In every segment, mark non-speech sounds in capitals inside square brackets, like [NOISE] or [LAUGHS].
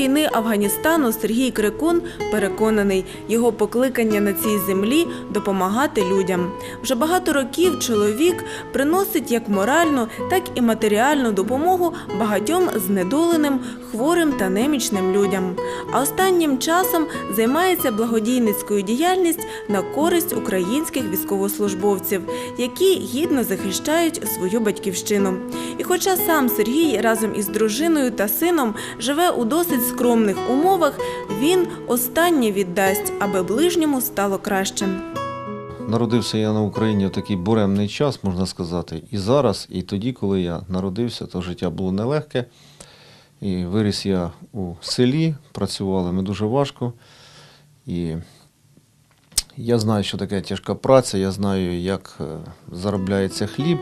Війни Афганістану Сергій Крикун переконаний, його покликання на цій землі допомагати людям. Вже багато років чоловік приносить як моральну, так і матеріальну допомогу багатьом знедоленим, хворим та немічним людям. А останнім часом займається благодійницькою діяльність на користь українських військовослужбовців, які гідно захищають свою батьківщину. І хоча сам Сергій разом із дружиною та сином живе у досить скромних умовах, він останнє віддасть, аби ближньому стало краще. Народився я на Україні в такий буремний час, можна сказати. І зараз, і тоді, коли я народився, то життя було нелегке. І виріс я у селі, працювали ми дуже важко. І я знаю, що таке тяжка праця, я знаю, як е, заробляється хліб.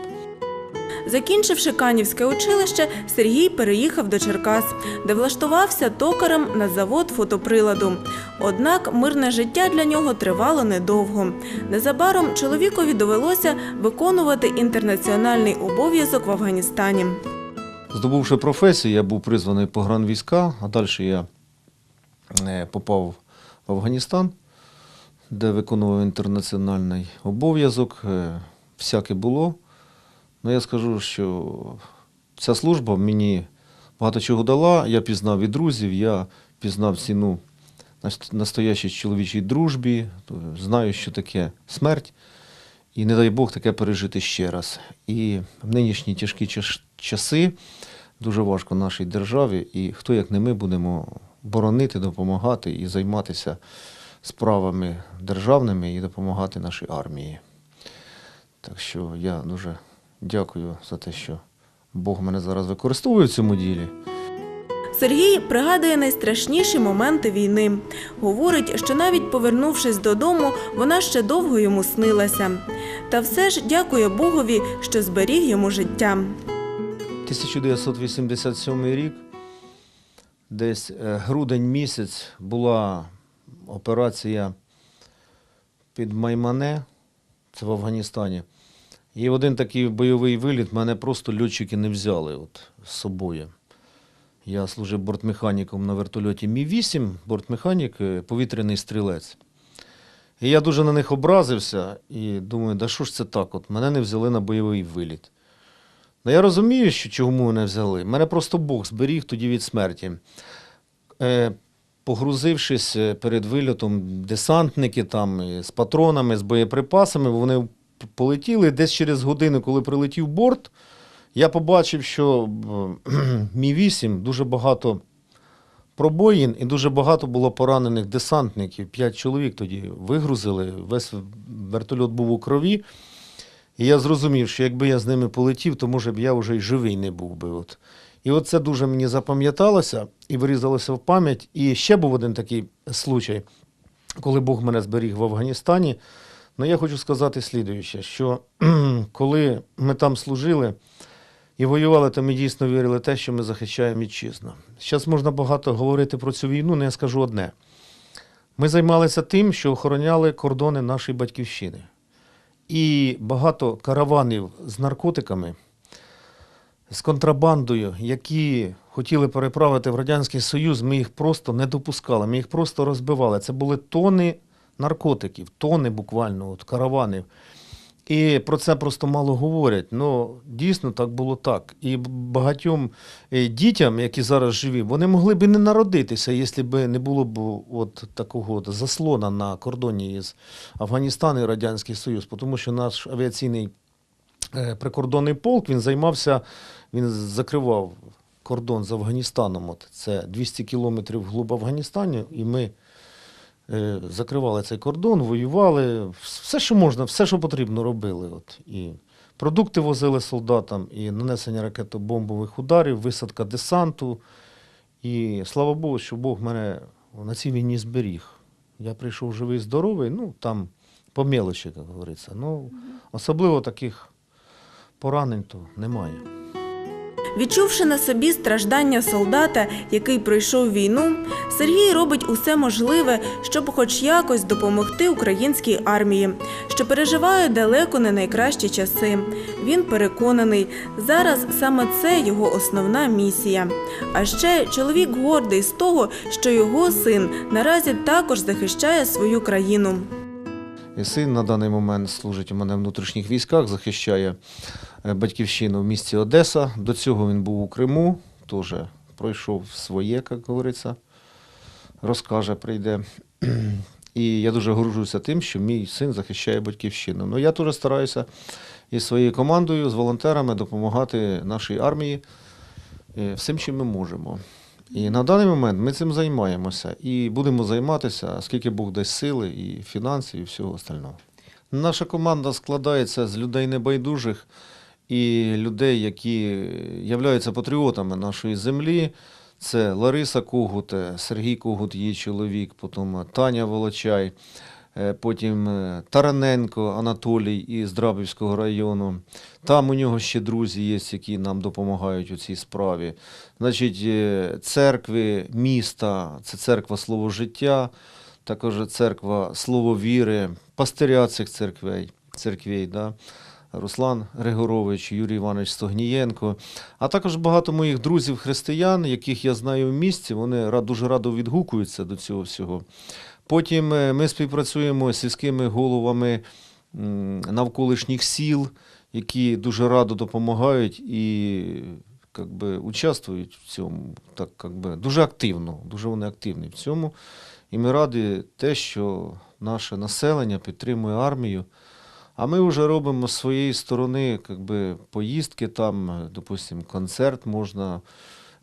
Закінчивши Канівське училище, Сергій переїхав до Черкас, де влаштувався токарем на завод фотоприладу. Однак мирне життя для нього тривало недовго. Незабаром чоловікові довелося виконувати інтернаціональний обов'язок в Афганістані. Здобувши професію, я був призваний по гранвійська, а далі я е, попав в Афганістан, де виконував інтернаціональний обов'язок. Е, Всяке було. Ну, я скажу, що ця служба мені багато чого дала. Я пізнав і друзів, я пізнав ціну наст- настоящій чоловічій дружбі, знаю, що таке смерть. І не дай Бог таке пережити ще раз. І в нинішні тяжкі часи дуже важко нашій державі, і хто як не ми будемо боронити, допомагати і займатися справами державними і допомагати нашій армії. Так що я дуже дякую за те, що Бог мене зараз використовує в цьому ділі. Сергій пригадує найстрашніші моменти війни. Говорить, що навіть повернувшись додому, вона ще довго йому снилася. Та все ж дякує Богові, що зберіг йому життя. 1987 рік, десь е, грудень місяць, була операція під Маймане, це в Афганістані. І один такий бойовий виліт мене просто льотчики не взяли от, з собою. Я служив бортмеханіком на вертольоті Мі-8, бортмеханік, е, повітряний стрілець. І я дуже на них образився і думаю, да що ж це так? От мене не взяли на бойовий виліт. Ну, я розумію, що чому мене взяли. Мене просто Бог зберіг тоді від смерті. Е, погрузившись е, перед вильотом, десантники там з патронами, з боєприпасами, вони полетіли. Десь через годину, коли прилетів борт, я побачив, що е, [CLEARS THROAT] Мі-8 дуже багато пробоїн і дуже багато було поранених десантників. П'ять чоловік тоді вигрузили. Весь вертольот був у крові. І я зрозумів, що якби я з ними полетів, то може б я вже й живий не був би. От. І от це дуже мені запам'яталося і вирізалося в пам'ять. І ще був один такий случай, коли Бог мене зберіг в Афганістані. Ну я хочу сказати слідуюче, що [CLEARS THROAT] коли ми там служили і воювали, то ми дійсно вірили в те, що ми захищаємо вітчизну. Зараз можна багато говорити про цю війну, але я скажу одне. Ми займалися тим, що охороняли кордони нашої батьківщини. І багато караванів з наркотиками, з контрабандою, які хотіли переправити в Радянський Союз, ми їх просто не допускали, ми їх просто розбивали. Це були тони наркотиків, тони буквально, от, караванів. І про це просто мало говорять. Ну, дійсно так було так. І багатьом е, дітям, які зараз живі, вони могли б і не народитися, якщо б не було б от такого от заслона на кордоні із Афганістану і Радянський Союз, тому що наш авіаційний е, прикордонний полк він займався, він закривав кордон з Афганістаном. От це 200 кілометрів вглуб Афганістану, і ми закривали цей кордон, воювали, все, що можна, все, що потрібно, робили. От. І продукти возили солдатам, і нанесення ракетобомбових ударів, висадка десанту. І слава Богу, що Бог мене на цій війні зберіг. Я прийшов живий, здоровий, ну там по мелочі, як говориться. Ну, особливо таких поранень то немає. Відчувши на собі страждання солдата, який пройшов війну, Сергій робить усе можливе, щоб хоч якось допомогти українській армії, що переживає далеко не найкращі часи. Він переконаний, зараз саме це його основна місія. А ще чоловік гордий з того, що його син наразі також захищає свою країну. Син на даний момент служить у мене внутрішніх військах, захищає батьківщину в місті Одеса. До цього він був у Криму, теж пройшов своє, як говориться, розкаже, прийде. І я дуже горжуся тим, що мій син захищає батьківщину. Ну я теж стараюся із своєю командою, з волонтерами допомагати нашій армії е, всім, чим ми можемо. І на даний момент ми цим займаємося і будемо займатися, скільки Бог дасть сили і фінансів, і всього остального. Наша команда складається з людей небайдужих і людей, які являються патріотами нашої землі. Це Лариса Когут, е, Сергій Когут, її чоловік, потім Таня Волочай, е, потім е, Тараненко Анатолій із Драбівського району. Там у нього ще друзі є, які нам допомагають у цій справі. Значить, е, церкви міста, це церква Слово життя, також церква Слово віри, пастиря цих церквей, церквей, да? Руслан Григорович, Юрій Іванович Стогнієнко, а також багато моїх друзів християн, яких я знаю в місті, вони дуже радо відгукуються до цього всього. Потім е, ми співпрацюємо з сільськими головами навколишніх сіл, які дуже радо допомагають і би, участвують в цьому так, би, дуже активно, дуже вони активні в цьому. І ми раді те, що наше населення підтримує армію. А ми вже робимо з своєї сторони как би, поїздки там, допустимо, концерт можна.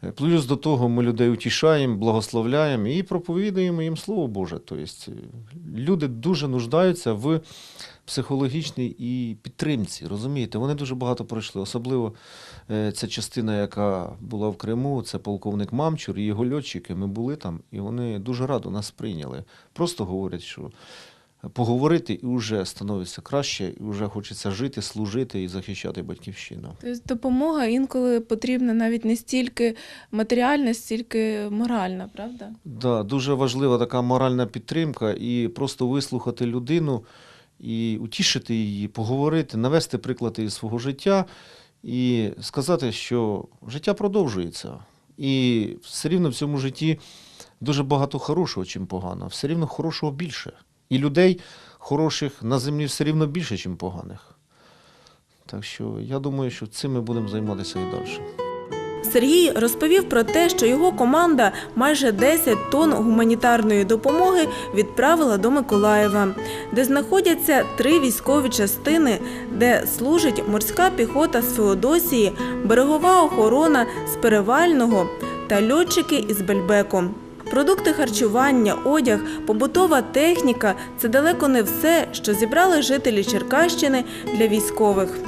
Е, Плюс до того ми людей утішаємо, благословляємо і проповідуємо їм Слово Боже. Тобто е, люди дуже нуждаються в психологічній і підтримці. Розумієте, вони дуже багато пройшли. Особливо е, ця частина, яка була в Криму, це полковник Мамчур і його льотчики. Ми були там, і вони дуже радо нас прийняли. Просто говорять, що поговорити і вже становиться краще, і вже хочеться жити, служити і захищати батьківщину. Тобто допомога інколи потрібна навіть не стільки матеріальна, стільки моральна, правда? Да, дуже важлива така моральна підтримка і просто вислухати людину і утішити її, поговорити, навести приклади із свого життя і сказати, що життя продовжується. І все рівно в цьому житті дуже багато хорошого, чим поганого. Все рівно хорошого більше. І людей хороших на землі все рівно більше, чим поганих. Так що я думаю, що цим ми будемо займатися і далі. Сергій розповів про те, що його команда майже 10 тонн гуманітарної допомоги відправила до Миколаєва, де знаходяться три військові частини, де служить морська піхота з Феодосії, берегова охорона з Перевального та льотчики із Бельбеку. Продукти харчування, одяг, побутова техніка це далеко не все, що зібрали жителі Черкащини для військових.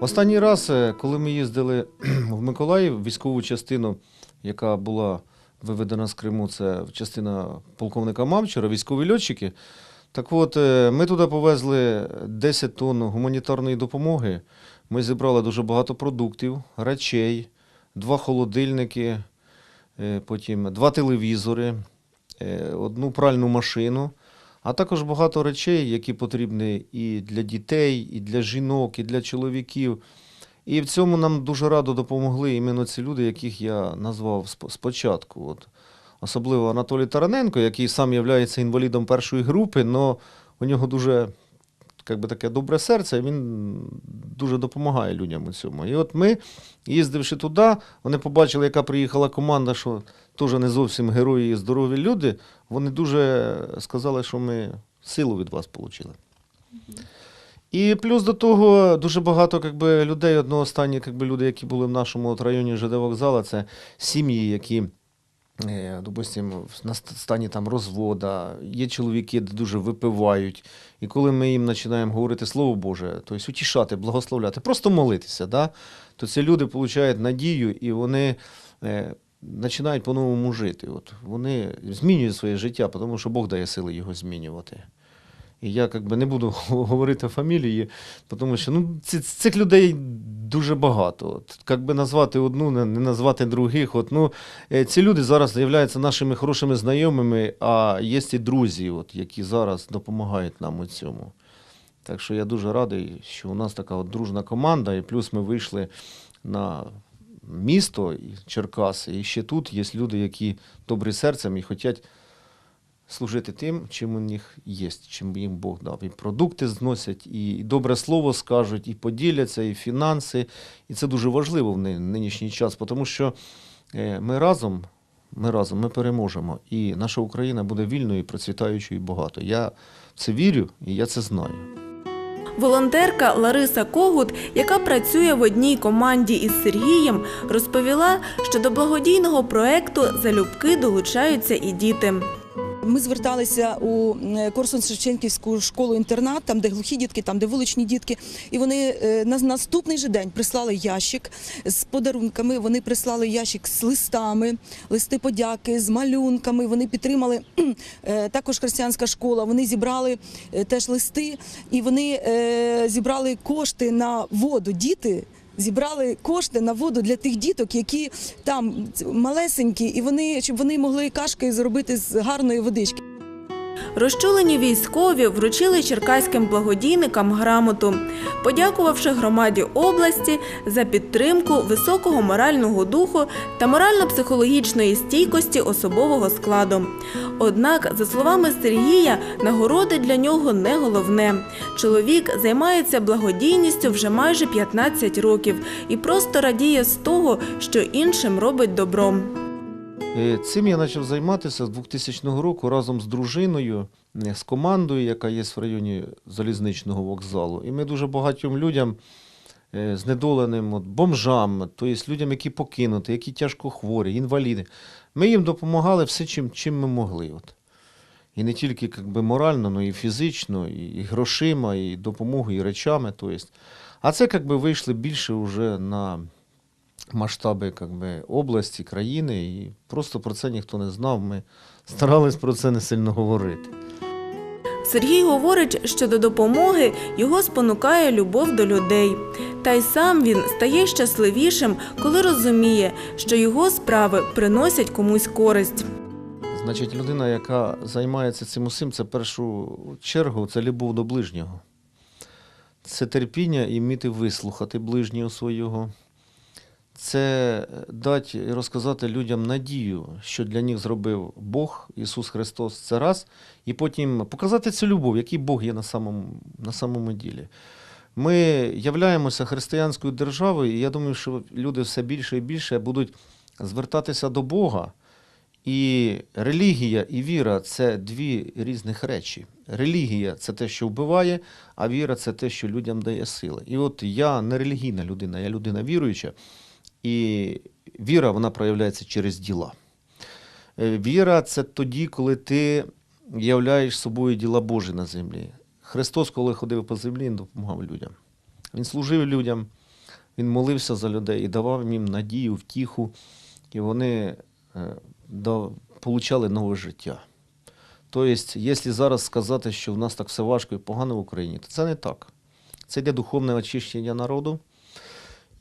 Останній раз, е, коли ми їздили [CLEARS THROAT] в Миколаїв, військову частину, яка була виведена з Криму, це частина полковника Мамчура, військові льотчики. Так от, е, ми туди повезли 10 тонн гуманітарної допомоги. Ми зібрали дуже багато продуктів, речей, два холодильники, потім два телевізори, е, одну пральну машину. А також багато речей, які потрібні і для дітей, і для жінок, і для чоловіків. І в цьому нам дуже радо допомогли іменно ці люди, яких я назвав спочатку. От. Особливо Анатолій Тараненко, який сам є інвалідом першої групи, але у нього дуже би, таке добре серце, він дуже допомагає людям у цьому. І от ми, їздивши туди, вони побачили, яка приїхала команда, що теж не зовсім герої і здорові люди. Вони дуже сказали, що ми силу від вас отримали. І плюс до того дуже багато як би, людей, одного останні як би, люди, які були в нашому от районі ЖД вокзала, це сім'ї, які, допустимо, на стані там розвода, є чоловіки, де дуже випивають. І коли ми їм починаємо говорити Слово Боже, тобто утішати, благословляти, просто молитися, да, то ці люди отримують надію і вони. Е, Починають по-новому жити. От вони змінюють своє життя, тому що Бог дає сили його змінювати. І я як би, не буду [LAUGHS] говорити фамілії, тому що ну, ці, цих людей дуже багато. От, як би назвати одну, не, не назвати других. От, ну, е, ці люди зараз являються нашими хорошими знайомими, а є і друзі, от, які зараз допомагають нам у цьому. Так що я дуже радий, що у нас така от дружна команда, і плюс ми вийшли на місто Черкаси. І ще тут є люди, які добрі серцем і хочуть служити тим, чим у них є, чим їм Бог дав. І продукти зносять, і добре слово скажуть, і поділяться, і фінанси. І це дуже важливо в нинішній час, тому що е, ми разом, ми разом ми переможемо. І наша Україна буде вільною, процвітаючою і багато. Я це вірю і я це знаю. Волонтерка Лариса Когут, яка працює в одній команді із Сергієм, розповіла, що до благодійного проекту залюбки долучаються і діти. Ми зверталися у корсун шевченківську школу-інтернат, там де глухі дітки, там де вуличні дітки. І вони е, на наступний же день прислали ящик з подарунками. Вони прислали ящик з листами, листи подяки, з малюнками. Вони підтримали е, також християнська школа. Вони зібрали е, теж листи, і вони е, зібрали кошти на воду. Діти. Зібрали кошти на воду для тих діток, які там малесенькі, і вони щоб вони могли кашки зробити з гарної водички. Розчулені військові вручили черкаським благодійникам грамоту, подякувавши громаді області за підтримку високого морального духу та морально-психологічної стійкості особового складу. Однак, за словами Сергія, нагороди для нього не головне. Чоловік займається благодійністю вже майже 15 років і просто радіє з того, що іншим робить добро. Е, Цим я почав займатися з 2000 року разом з дружиною, е, з командою, яка є в районі залізничного вокзалу. І ми дуже багатьом людям, е, знедоленим, от, бомжам, тобто людям, які покинуті, які тяжко хворі, інваліди. Ми їм допомагали все, чим, чим ми могли. От. І не тільки як би, морально, але і фізично, і, грошима, і допомогою, і речами. Тобто. А це як би, вийшли більше вже на масштаби как би, області, країни, і просто про це ніхто не знав. Ми старались про це не сильно говорити. Сергій говорить, що до допомоги його спонукає любов до людей. Та й сам він стає щасливішим, коли розуміє, що його справи приносять комусь користь. Значить, людина, яка займається цим усім, це в першу чергу це любов до ближнього. Це терпіння і вміти вислухати ближнього свого. Це дати і розказати людям надію, що для них зробив Бог, Ісус Христос, це раз, і потім показати цю любов, який Бог є на самому, на самому ділі. Ми являємося християнською державою, і я думаю, що люди все більше і більше будуть звертатися до Бога. І релігія і віра це дві різних речі. Релігія це те, що вбиває, а віра це те, що людям дає сили. І от я не релігійна людина, я людина віруюча, і віра вона проявляється через діла. Е, Віра це тоді, коли ти являєш собою діла Божі на землі. Христос, коли ходив по землі, він допомагав людям. Він служив людям, він молився за людей і давав їм надію, втіху, і вони е, получали нове життя. Тобто, якщо зараз сказати, що в нас так все важко і погано в Україні, то це не так. Це йде духовне очищення народу.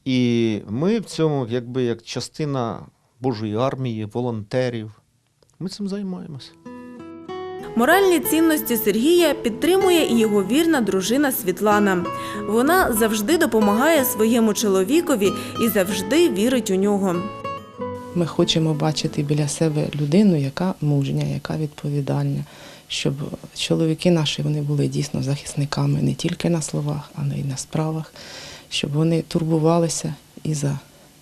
І ми в цьому, якби як частина Божої армії, волонтерів, ми цим займаємося. Моральні цінності Сергія підтримує і його вірна дружина Світлана. Вона завжди допомагає своєму чоловікові і завжди вірить у нього. Ми хочемо бачити біля себе людину, яка мужня, яка відповідальна, щоб чоловіки наші вони були дійсно захисниками не тільки на словах, але й на справах, щоб вони турбувалися і за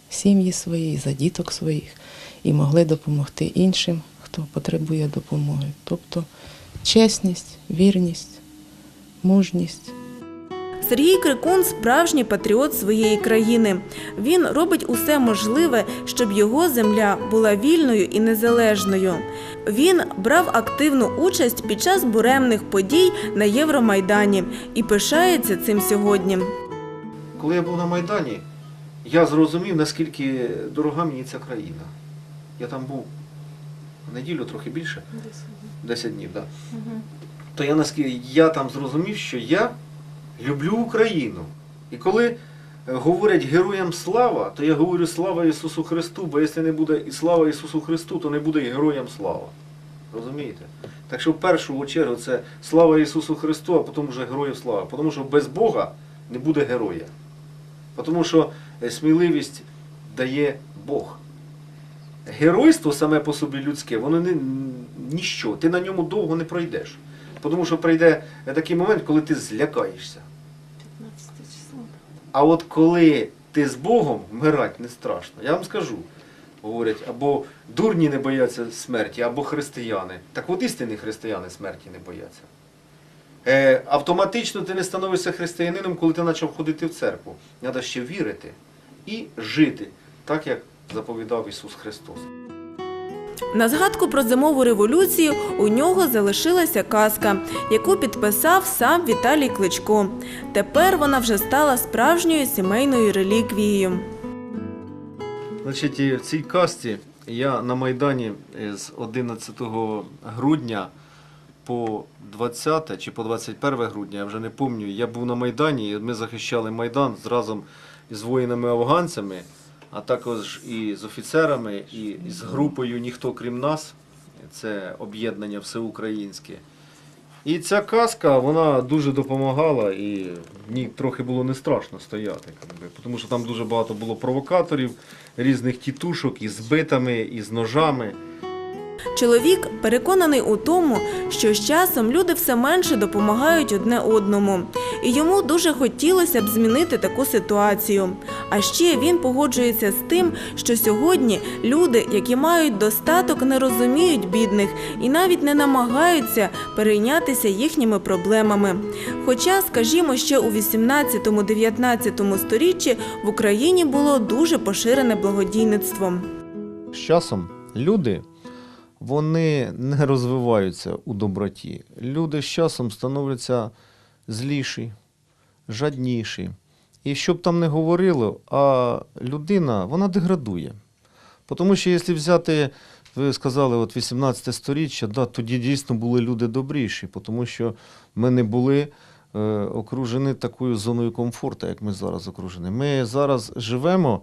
сім'ї свої, і за діток своїх, і могли допомогти іншим, хто потребує допомоги. Тобто чесність, вірність, мужність. Сергій Крикун справжній патріот своєї країни. Він робить усе можливе, щоб його земля була вільною і незалежною. Він брав активну участь під час буремних подій на Євромайдані і пишається цим сьогодні. Коли я був на Майдані, я зрозумів, наскільки дорога мені ця країна. Я там був неділю, трохи більше. Десять днів, так. то я наскільки я там зрозумів, що я люблю Україну. І коли е, говорять героям слава, то я говорю слава Ісусу Христу, бо якщо не буде і слава Ісусу Христу, то не буде і героям слава. Розумієте? Так що в першу чергу це слава Ісусу Христу, а потім вже героїв слава. Тому що без Бога не буде героя. Тому що е, сміливість дає Бог. Геройство саме по собі людське, воно не ніщо. Ти на ньому довго не пройдеш. Тому що прийде такий момент, коли ти злякаєшся. А от коли ти з Богом, вмирати не страшно. Я вам скажу, говорять, або дурні не бояться смерті, або християни. Так от істинні християни смерті не бояться. Е, автоматично ти не становишся християнином, коли ти почав ходити в церкву. Треба ще вірити і жити, так як заповідав Ісус Христос. На згадку про зимову революцію у нього залишилася казка, яку підписав сам Віталій Кличко. Тепер вона вже стала справжньою сімейною реліквією. Значить, в цій касті я на Майдані з 11 грудня по 20 чи по 21 грудня, я вже не пам'ятаю, я був на Майдані, і ми захищали Майдан разом із воїнами-афганцями, а також і з офіцерами, і з групою Ніхто крім нас. Це об'єднання всеукраїнське. І ця казка вона дуже допомагала, і мені трохи було не страшно стояти, тому що там дуже багато було провокаторів, різних тітушок із битами, із ножами. Чоловік переконаний у тому, що з часом люди все менше допомагають одне одному, і йому дуже хотілося б змінити таку ситуацію. А ще він погоджується з тим, що сьогодні люди, які мають достаток, не розуміють бідних і навіть не намагаються перейнятися їхніми проблемами. Хоча, скажімо, ще у 18-19 сторіччі в Україні було дуже поширене благодійництво. З часом люди вони не розвиваються у доброті. Люди з часом становляться зліші, жадніші. І що б там не говорило, а людина вона деградує. Тому що якщо взяти, ви сказали, от 18 сторіччя, да, тоді дійсно були люди добріші, тому що ми не були е, окружені такою зоною комфорту, як ми зараз окружені. Ми зараз живемо.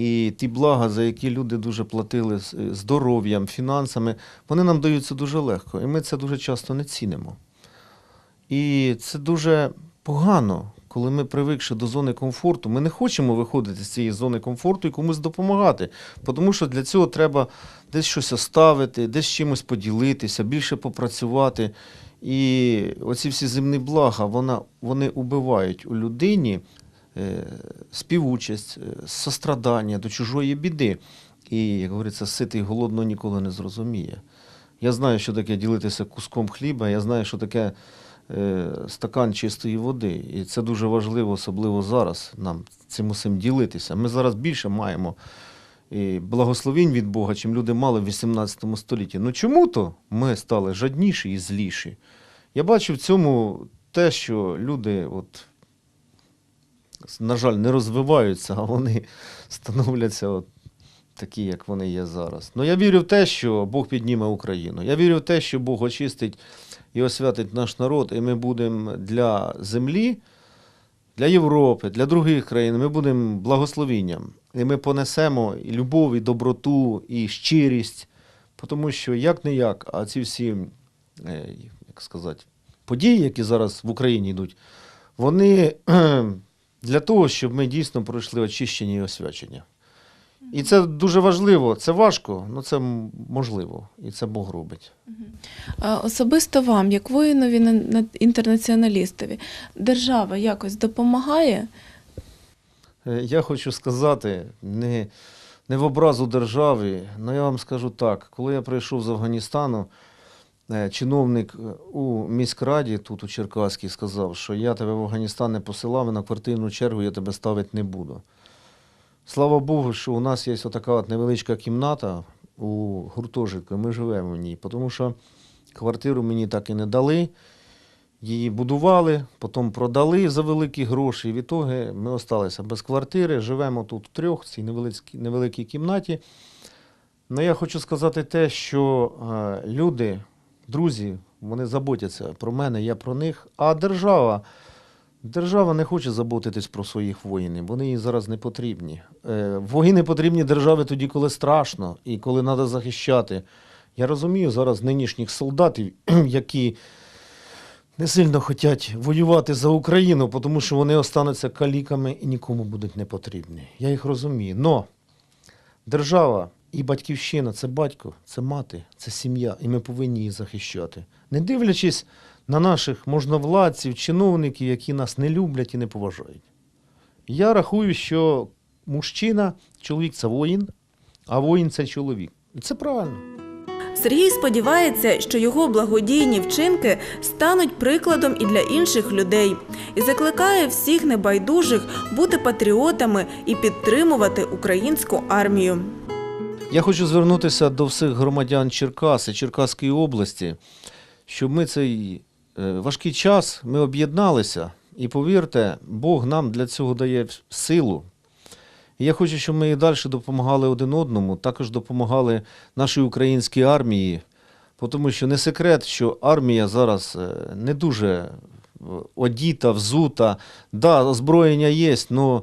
І ті блага, за які люди дуже платили е, здоров'ям, фінансами, вони нам даються дуже легко. І ми це дуже часто не цінимо. І це дуже погано, коли ми привикши до зони комфорту. Ми не хочемо виходити з цієї зони комфорту і комусь допомагати. Тому що для цього треба десь щось оставити, десь чимось поділитися, більше попрацювати. І оці всі земні блага, вона, вони убивають у людині співучасть, е, сострадання до чужої біди. І, як говориться, ситий голодно ніколи не зрозуміє. Я знаю, що таке ділитися куском хліба, я знаю, що таке е, стакан чистої води. І це дуже важливо, особливо зараз нам цим усім ділитися. Ми зараз більше маємо і благословінь від Бога, чим люди мали в 18 столітті. Ну чому то ми стали жадніші і зліші? Я бачу в цьому те, що люди, от, на жаль, не розвиваються, а вони становляться от такі, як вони є зараз. Ну я вірю в те, що Бог підніме Україну. Я вірю в те, що Бог очистить і освятить наш народ, і ми будемо для землі, для Європи, для других країн, ми будемо благословінням. І ми понесемо і любов, і доброту, і щирість. Тому що як не як, а ці всі, е, як сказати, події, які зараз в Україні йдуть, вони для того, щоб ми дійсно пройшли очищення і освячення. І це дуже важливо. Це важко, але це можливо. І це Бог робить. Особисто вам, як воїнові на- на- інтернаціоналістові, держава якось допомагає? Е, Я хочу сказати, не, не в образу державі, але я вам скажу так: коли я прийшов з Афганістану, чиновник е, у міськраді тут у Черкаській сказав, що я тебе в Афганістан не посилав, і на квартирну чергу я тебе ставити не буду. Слава Богу, що у нас є така от невеличка кімната у гуртожитку, ми живемо в ній, тому що квартиру мені так і не дали. Її будували, потім продали за великі гроші. І в ітоги ми залишилися без квартири, живемо тут втрьох в цій невеликій, невеликій кімнаті. Ну, я хочу сказати те, що е, люди, друзі, вони заботяться про мене, я про них. А держава, держава не хоче заботитись про своїх воїнів, вони їй зараз не потрібні. Е, воїни потрібні державі тоді, коли страшно і коли треба захищати. Я розумію зараз нинішніх солдатів, [CLEARS THROAT] які не сильно хочуть воювати за Україну, тому що вони остануться каліками і нікому будуть не потрібні. Я їх розумію. Но держава і батьківщина це батько, це мати, це сім'я, і ми повинні її захищати. Не дивлячись на наших можновладців, чиновників, які нас не люблять і не поважають. Я рахую, що мужчина, чоловік це воїн, а воїн це чоловік. І це правильно. Сергій сподівається, що його благодійні вчинки стануть прикладом і для інших людей, і закликає всіх небайдужих бути патріотами і підтримувати українську армію. Я хочу звернутися до всіх громадян Черкаси, Черкаської області, щоб ми цей е, важкий час ми об'єдналися. І повірте, Бог нам для цього дає силу. І я хочу, щоб ми і далі допомагали один одному, також допомагали нашій українській армії, тому що не секрет, що армія зараз е, не дуже е, одіта, взута. Да, озброєння є, але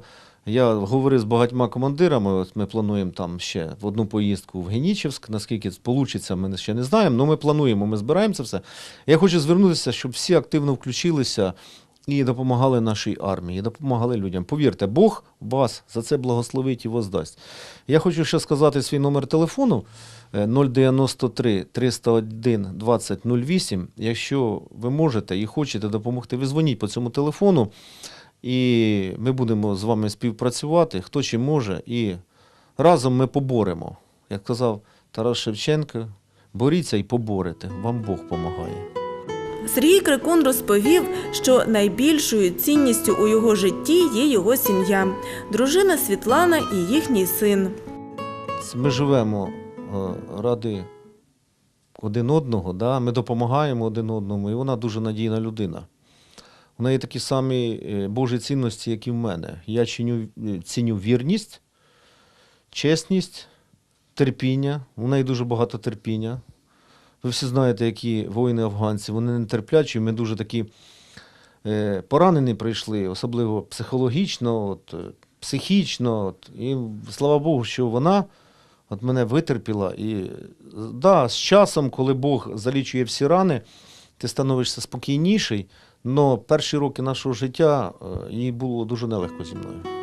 я говорив з багатьма командирами. От ми плануємо там ще в одну поїздку в Генічевськ. Наскільки вийде, ми ще не знаємо. але ми плануємо, ми збираємо це все. Я хочу звернутися, щоб всі активно включилися і допомагали нашій армії, допомагали людям. Повірте, Бог вас за це благословить і воздасть. Я хочу ще сказати свій номер телефону е, 093 301 2008. Якщо ви можете і хочете допомогти, ви дзвоніть по цьому телефону. І ми будемо з вами співпрацювати, хто чим може, і разом ми поборемо. Як казав Тарас Шевченко, боріться і поборете, вам Бог допомагає. Сергій Крикун розповів, що найбільшою цінністю у його житті є його сім'я, дружина Світлана і їхній син. Ми живемо е, ради один одного, да? ми допомагаємо один одному, і вона дуже надійна людина. У неї такі самі е, Божі цінності, як і в мене. Я чиню, е, ціню вірність, чесність, терпіння. У неї дуже багато терпіння. Ви всі знаєте, які воїни афганці, вони нетерплячі, ми дуже такі е, поранені прийшли, особливо психологічно, от, психічно. От, і слава Богу, що вона от мене витерпіла. І да, з часом, коли Бог залічує всі рани, ти становишся спокійніший. Але перші роки нашого життя е, їй було дуже нелегко зі мною.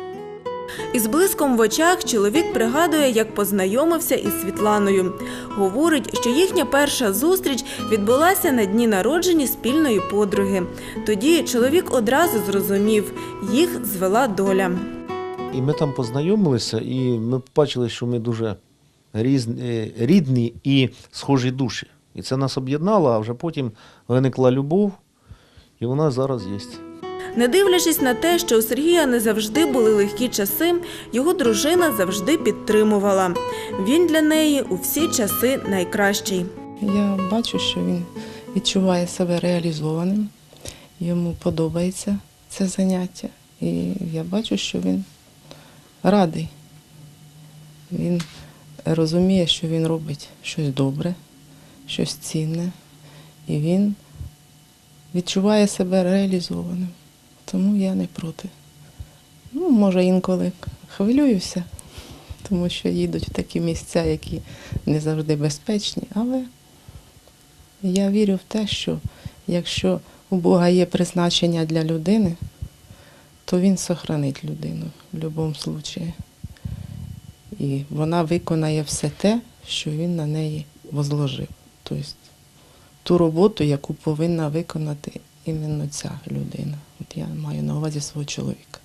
Із блиском в очах чоловік пригадує, як познайомився із Світланою. Говорить, що їхня перша зустріч відбулася на дні народження спільної подруги. Тоді чоловік одразу зрозумів, їх звела доля. І ми там познайомилися, і ми побачили, що ми дуже різні, е, рідні і схожі душі. І це нас об'єднало, а вже потім виникла любов, і вона зараз є. Не дивлячись на те, що у Сергія не завжди були легкі часи, його дружина завжди підтримувала. Він для неї у всі часи найкращий. Я бачу, що він відчуває себе реалізованим, йому подобається це заняття. І я бачу, що він радий. Він розуміє, що він робить щось добре, щось цінне, і він відчуває себе реалізованим. Тому я не проти. Ну, може, інколи хвилююся, тому що їдуть в такі місця, які не завжди безпечні, але я вірю в те, що якщо у Бога є призначення для людини, то Він сохранить людину в будь-якому випадку. І вона виконає все те, що він на неї возложив. Тобто ту роботу, яку повинна виконати іменно ця людина. От я маю на увазі свого чоловіка.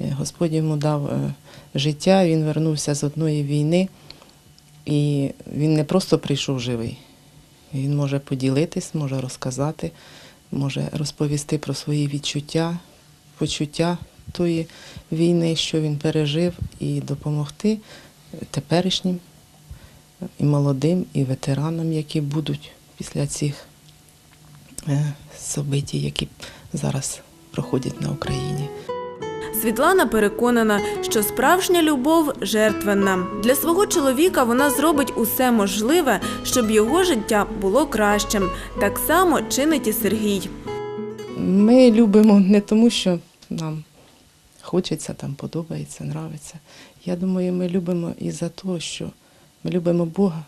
Е, Господь йому дав е, життя, він вернувся з одної війни, і він не просто прийшов живий. Він може поділитись, може розказати, може розповісти про свої відчуття, почуття тої війни, що він пережив, і допомогти теперішнім і молодим, і ветеранам, які будуть після цих е, событій, які зараз проходять на Україні. Світлана переконана, що справжня любов жертвенна. Для свого чоловіка вона зробить усе можливе, щоб його життя було кращим. Так само чинить і Сергій. Ми любимо не тому, що нам хочеться, там подобається, нравиться. Я думаю, ми любимо і за те, що ми любимо Бога.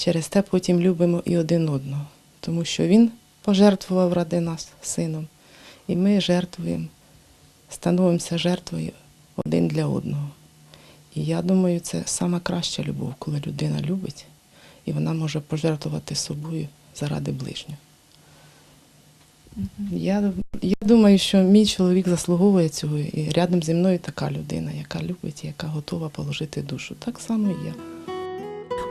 Через те потім любимо і один одного, тому що Він пожертвував ради нас сином, і ми жертвуємо, становимося жертвою один для одного. І я думаю, це сама краща любов, коли людина любить, і вона може пожертвувати собою заради ближнього. Я, я думаю, що мій чоловік заслуговує цього, і рядом зі мною така людина, яка любить, яка готова положити душу. Так само і я.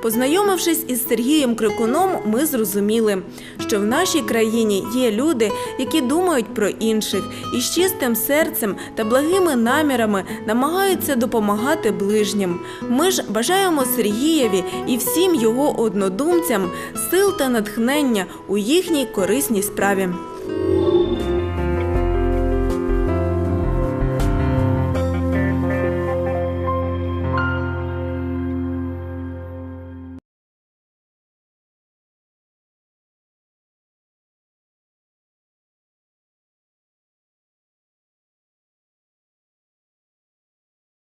Познайомившись із Сергієм Крикуном, ми зрозуміли, що в нашій країні є люди, які думають про інших і з чистим серцем та благими намірами намагаються допомагати ближнім. Ми ж бажаємо Сергієві і всім його однодумцям сил та натхнення у їхній корисній справі.